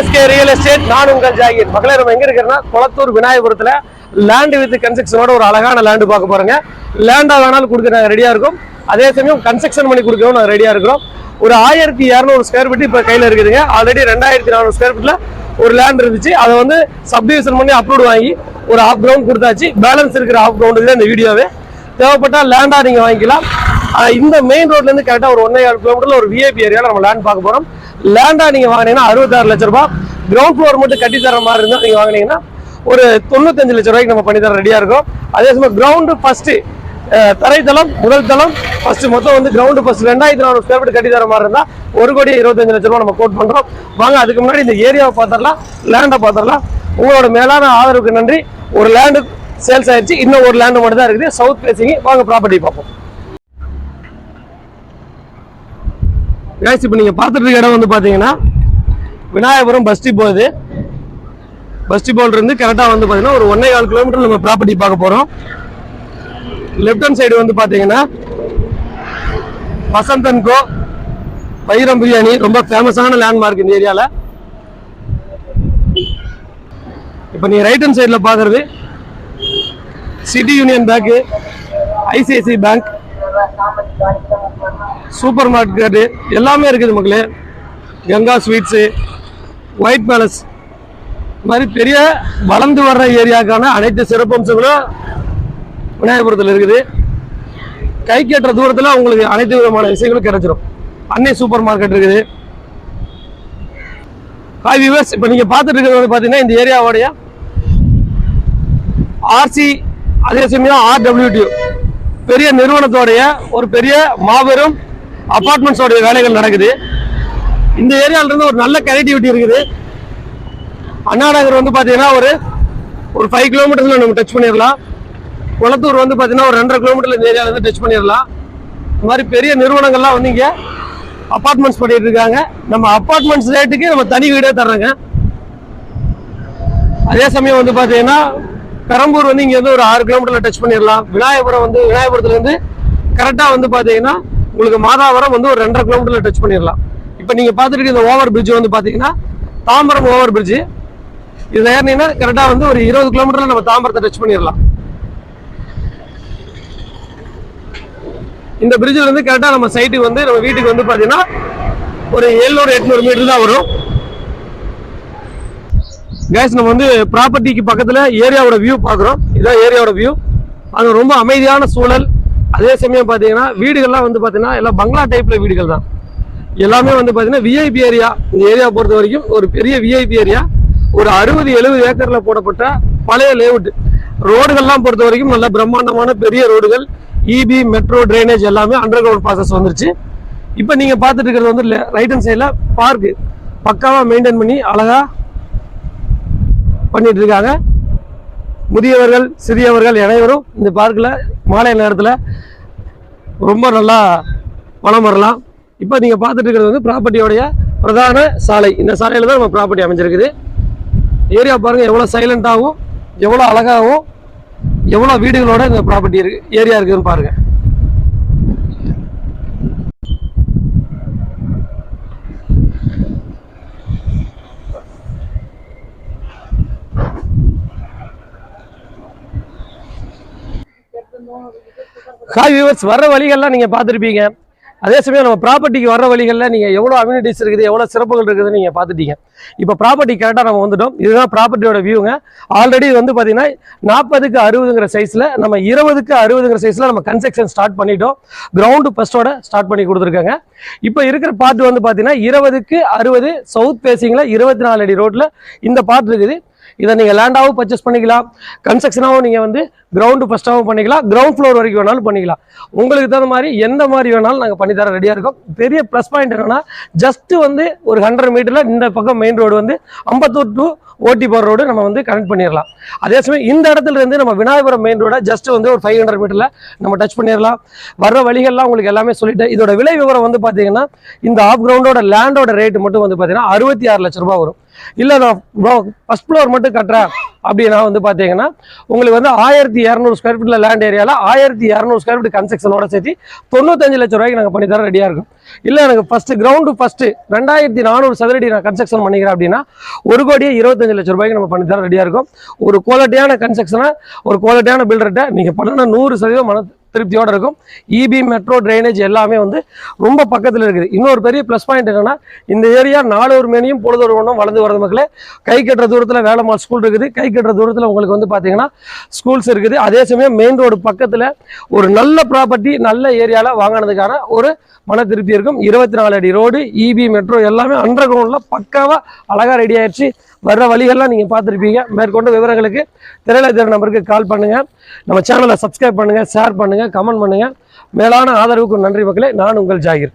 SK real estate நான் உங்கள் ஜாகிர். மகளே நம்ம எங்க இருக்கிறோம்னா குளத்தூர் விநாயகபுரத்துல லேண்ட் வித் கன்ஸ்ட்ரக்ஷனோட ஒரு அழகான லேண்டு பார்க்க போறோங்க. லேண்டா வேணாலும் கொடுக்க நாங்கள் ரெடியா இருக்கோம். அதே சமயம் கன்ஸ்ட்ரக்ஷன் பண்ணி கொடுக்கவும் நாங்கள் ரெடியா இருக்கிறோம். ஒரு ஆயிரத்தி இரநூறு ஸ்கொயர் ஃபீட் இப்போ கையில் இருக்குதுங்க. ஆல்ரெடி ரெண்டாயிரத்தி நானூறு ஸ்கொயர் ஃபீட்ல ஒரு லேண்ட் இருந்துச்சு. அதை வந்து சப்டிவிஷன் பண்ணி அப்ரூவ் வாங்கி ஒரு ஆஃப் கிரவுண்ட் கொடுத்தாச்சு. பேலன்ஸ் இருக்கிற ஆஃப் கிரவுண்டு இந்த வீடியோவே. தேவைப்பட்டால் லேண்டா நீங்க வாங்கிக்கலாம். இந்த மெயின் ரோட்ல இருந்து ஒரு ஒன்னே ஏழு கிலோமீட்டர்ல ஒரு விஐபி ஏரியாவில் நம்ம லேண்ட் பார்க்க போறோம். லேண்டா நீங்க வாங்கினீங்கன்னா அறுபத்தாறு லட்ச ரூபாய். கிரவுண்ட் ஃப்ளோர் மட்டும் கட்டி தர மாதிரி இருந்தா நீங்க வாங்கினீங்கன்னா ஒரு தொண்ணூத்தஞ்சு லட்ச ரூபாய்க்கு நம்ம பண்ணி தர ரெடியா இருக்கும். அதே சமயம் கிரவுண்டு ஃபர்ஸ்ட் தரைத்தளம் முதல் தளம் ஃபர்ஸ்ட் மொத்தம் வந்து கிரவுண்டு ஃபர்ஸ்ட் ரெண்டாயிரத்தி நானூறு ஸ்கொயர் ஃபீட் கட்டி தர மாதிரி இருந்தா ஒரு கோடி இருபத்தஞ்சு லட்ச ரூபாய் நம்ம கோட் பண்றோம். வாங்க அதுக்கு முன்னாடி இந்த ஏரியாவை பார்த்துடலாம் லேண்டை பார்த்துடலாம் உங்களோட மேலான ஆதரவுக்கு நன்றி. ஒரு லேண்டு சேல்ஸ் ஆயிடுச்சு. இன்னும் ஒரு லேண்டு மட்டும் தான் இருக்குது. சவுத் பேசிங்க வாங்க ப்ராப்பர்ட்டி பார்ப்போம். கேஸ் இப்போ நீங்கள் பார்த்துட்டு இருக்க இடம் வந்து பார்த்தீங்கன்னா விநாயகபுரம் பஸ் டிப்போ இது. பஸ் டிப்போல இருந்து கரெக்டாக வந்து பார்த்தீங்கன்னா ஒரு ஒன்றே கால் கிலோமீட்டர் நம்ம ப்ராப்பர்ட்டி பார்க்க போகிறோம் லெஃப்ட் ஹேண்ட் சைடு வந்து பார்த்தீங்கன்னா அண்ட் கோ பைரம் பிரியாணி ரொம்ப ஃபேமஸான லேண்ட்மார்க் இந்த ஏரியாவில் இப்போ நீங்கள் ரைட் ஹேண்ட் சைடில் பார்க்குறது city union bank ICICI bank super market எல்லாமே இருக்குது மக்களே. Ganga sweets white palace. மாதிரி பெரிய வளர்ந்து வர்ற ஏரியாவுக்கான அனைத்து சிறப்பம்சங்களும் விநாயகபுரத்தில் இருக்குது. கை கேட்டுற தூரத்தில் உங்களுக்கு அனைத்து விதமான விஷயங்களும் கிடைச்சிரும். அன்னை சூப்பர் மார்க்கெட் இருக்குது. ஹாய் வியூவர்ஸ் இப்போ நீங்கள் பார்த்துட்டு இருக்கிறது வந்து பார்த்தீங்கன்னா இந்த ஏரியாவுடைய ஆர்சி அதே சமயம் ஆர்டபிள்யூடியூ பெரிய நிறுவனத்தோடைய ஒரு பெரிய மாபெரும் அபார்ட்மெண்ட்ஸோடைய வேலைகள் நடக்குது. இந்த ஏரியாவிலிருந்து ஒரு நல்ல கனெக்டிவிட்டி இருக்குது. அண்ணா நகர் வந்து பார்த்தீங்கன்னா ஒரு ஒரு ஃபைவ் கிலோமீட்டர்ஸில் நம்ம டச் பண்ணிடலாம். குளத்தூர் வந்து பார்த்தீங்கன்னா ஒரு ரெண்டரை கிலோமீட்டர் இந்த ஏரியாவிலேருந்து டச் பண்ணிடலாம். இந்த மாதிரி பெரிய நிறுவனங்கள்லாம் வந்து இங்கே அப்பார்ட்மெண்ட்ஸ் பண்ணிட்டு இருக்காங்க. நம்ம அப்பார்ட்மெண்ட்ஸ் ரேட்டுக்கு நம்ம தனி வீடே தர்றோங்க. அதே சமயம் வந்து பார்த்தீங்கன்னா பெரம்பூர் வந்து இங்க இருந்து ஒரு ஆறு கிலோமீட்டர்ல டச் பண்ணிடலாம். விநாயகபுரம் வந்து விநாயகபுரத்துல இருந்து கரெக்டா வந்து பாத்தீங்கன்னா உங்களுக்கு மாதாவரம் வந்து ஒரு ரெண்டரை கிலோமீட்டர்ல டச் பண்ணிடலாம். இப்போ நீங்க பாத்துட்டு இந்த ஓவர் பிரிட்ஜ் வந்து பாத்தீங்கன்னா தாம்பரம் ஓவர் பிரிட்ஜ் இதுல ஏறினீங்கன்னா கரெக்டா வந்து ஒரு இருபது கிலோமீட்டர்ல நம்ம தாம்பரத்தை டச் பண்ணிடலாம். இந்த பிரிட்ஜ்ல இருந்து கரெக்டா நம்ம சைட்டுக்கு வந்து நம்ம வீட்டுக்கு வந்து பாத்தீங்கன்னா ஒரு எழுநூறு எட்நூறு மீட்டர் தான் வரும். கேஸ் நம்ம வந்து ப்ராப்பர்ட்டிக்கு பக்கத்தில் ஏரியாவோட வியூ பார்க்குறோம். இதான் ஏரியாவோட வியூ அது ரொம்ப அமைதியான சூழல். அதே சமயம் பார்த்தீங்கன்னா வீடுகள்லாம் வந்து பார்த்தீங்கன்னா எல்லாம் பங்களா டைப்பில் வீடுகள் தான் எல்லாமே வந்து பார்த்தீங்கன்னா விஐபி ஏரியா இந்த ஏரியா பொறுத்த வரைக்கும் ஒரு பெரிய விஐபி ஏரியா ஒரு அறுபது எழுபது ஏக்கரில் போடப்பட்ட பழைய லேவுட் ரோடுகள்லாம் பொறுத்த வரைக்கும் நல்ல பிரம்மாண்டமான பெரிய ரோடுகள். இபி மெட்ரோ ட்ரைனேஜ் எல்லாமே அண்டர் கிரவுண்ட் ப்ராசஸ் வந்துருச்சு. இப்போ நீங்கள் பார்த்துட்டு இருக்கிறது வந்து ரைட் ஹேண்ட் சைடில் பார்க்கு பக்காவாக மெயின்டைன் பண்ணி அழகாக பண்ணிட்டு இருக்காங்க முதியவர்கள் சிறியவர்கள் அனைவரும் இந்த பார்க்கில் மாலை நேரத்தில் ரொம்ப நல்லா பணம் வரலாம். இப்போ நீங்கள் பார்த்துட்டு இருக்கிறது வந்து ப்ராப்பர்ட்டியோடைய பிரதான சாலை. இந்த சாலையில் தான் நம்ம ப்ராப்பர்ட்டி அமைஞ்சிருக்குது. ஏரியா பாருங்கள் எவ்வளோ சைலண்ட்டாகவும் எவ்வளோ அழகாகவும் எவ்வளோ வீடுகளோட இந்த ப்ராப்பர்ட்டி இருக்கு ஏரியா இருக்குதுன்னு பாருங்கள் ஹாய் வியூவர்ஸ் வர வழிகள்லாம் நீங்கள் பார்த்துருப்பீங்க. அதே சமயம் நம்ம ப்ராப்பர்ட்டிக்கு வர வழிகளில் நீங்கள் எவ்வளோ அம்யூனிட்டிஸ் இருக்குது எவ்வளோ சிறப்புகள் இருக்குதுன்னு நீங்கள் பார்த்துட்டீங்க. இப்போ ப்ராப்பர்ட்டி கரெக்டாக நம்ம வந்துட்டோம். இதுதான் ப்ராப்பர்ட்டியோட வியூங்க ஆல்ரெடி வந்து பார்த்தீங்கன்னா நாற்பதுக்கு அறுபதுங்கிற சைஸில் நம்ம இருபதுக்கு அறுபதுங்கிற சைஸில் நம்ம கன்ஸ்ட்ரக்ஷன் ஸ்டார்ட் பண்ணிட்டோம். கிரவுண்டு ஃபஸ்ட்டோட ஸ்டார்ட் பண்ணி கொடுத்துருக்காங்க. இப்போ இருக்கிற பார்ட் வந்து பார்த்தீங்கன்னா இருபதுக்கு அறுபது சவுத் பேசிங்கில் இருபத்தி நாலு அடி ரோட்டில் இந்த பார்ட் இருக்குது. இதை நீங்கள் லேண்டாகவும் பர்ச்சேஸ் பண்ணிக்கலாம். கன்ஸ்ட்ரக்ஷனாகவும் நீங்கள் வந்து கிரவுண்டு ஃபஸ்ட்டாகவும் பண்ணிக்கலாம். கிரவுண்ட் ஃப்ளோர் வரைக்கும் வேணாலும் பண்ணிக்கலாம். உங்களுக்கு தகுந்த மாதிரி எந்த மாதிரி வேணாலும் நாங்கள் பண்ணி தர ரெடியாக இருக்கோம். பெரிய ப்ளஸ் பாயிண்ட் என்னென்னா ஜஸ்ட்டு வந்து ஒரு ஹண்ட்ரட் மீட்டரில் இந்த பக்கம் மெயின் ரோடு வந்து அம்பத்தூர் டு ஓட்டி போகிற ரோடு நம்ம வந்து கனெக்ட் பண்ணிடலாம் அதே சமயம் இந்த இடத்துல இருந்து நம்ம விநாயகபுரம் மெயின் ரோட ஜஸ்ட் வந்து ஒரு ஃபைவ் ஹண்ட்ரட் மீட்டரில் நம்ம டச் பண்ணிடலாம் வர்ற வழிகள்லாம் உங்களுக்கு எல்லாமே சொல்லிட்டேன் இதோட விலை விவரம் வந்து பார்த்தீங்கன்னா இந்த ஆஃப் கிரவுண்டோட லேண்டோட ரேட்டு மட்டும் வந்து பார்த்தீங்கன்னா அறுபத்தி ஆறு லட்ச ரூபாய் வரும். இல்லை நான் ஃபர்ஸ்ட் ஃப்ளோர் மட்டும் கட்டுறேன் அப்படின்னா வந்து பார்த்தீங்கன்னா உங்களுக்கு வந்து ஆயிரத்தி இரநூறு ஸ்கொயர் ஃபீட்டில் லேண்ட் ஏரியாவில் ஆயிரத்தி இரநூறு ஸ்கொயர் ஃபீட் கன்ஸ்ட்ரக்ஷனோட சேர்த்து தொண்ணூத்தஞ்சு லட்ச ரூபாய்க்கு நாங்கள் பண்ணித்தர ரெடியாக இருக்கும். இல்லை எனக்கு ஃபஸ்ட்டு கிரவுண்டு ஃபஸ்ட்டு ரெண்டாயிரத்தி நானூறு சதுரடி நான் கன்ஸ்ட்ரக்ஷன் பண்ணிக்கிறேன் அப்படின்னா ஒரு கோடியே இருபத்தஞ்சு லட்ச ரூபாய்க்கு நம்ம பண்ணி தர ரெடியாக இருக்கும். ஒரு குவாலிட்டியான கன்ஸ்ட்ரக்ஷனை ஒரு குவாலிட்டியான பில்டர்கிட்ட நீங்கள் பண்ணணும் நூறு சதவீதம் மன திருப்தியோடு இருக்கும். இபி மெட்ரோ ட்ரைனேஜ் எல்லாமே வந்து ரொம்ப பக்கத்தில் இருக்குது. இன்னொரு பெரிய ப்ளஸ் பாயிண்ட் என்னென்னா இந்த ஏரியா நாலூர் மேனியும் பொழுதொரு ஒன்றும் வளர்ந்து வரது மக்களே. கை கட்டுற தூரத்தில் வேலம்மாள் ஸ்கூல் இருக்குது. கை கட்டுற தூரத்தில் உங்களுக்கு வந்து பார்த்தீங்கன்னா ஸ்கூல்ஸ் இருக்குது. அதே சமயம் மெயின் ரோடு பக்கத்தில் ஒரு நல்ல ப்ராப்பர்ட்டி நல்ல ஏரியாவில் வாங்கினதுக்கான ஒரு மன திருப்தி இருக்கும். இருபத்தி நாலு அடி ரோடு இபி மெட்ரோ எல்லாமே அண்டர் கிரவுண்டில் பக்காவாக அழகாக ரெடி ஆயிடுச்சு. வர்ற வழிகள்லாம் நீங்கள் பார்த்துருப்பீங்க. மேற்கொண்ட விவரங்களுக்கு திரையில திற நம்பருக்கு கால் பண்ணுங்கள் நம்ம சேனலை சப்ஸ்கிரைப் பண்ணுங்கள் ஷேர் பண்ணுங்கள் பண்ணுங்கள் கமெண்ட் பண்ணுங்கள் மேலான ஆதரவுக்கு நன்றி மக்களே. நான் உங்கள் ஜாகிர்.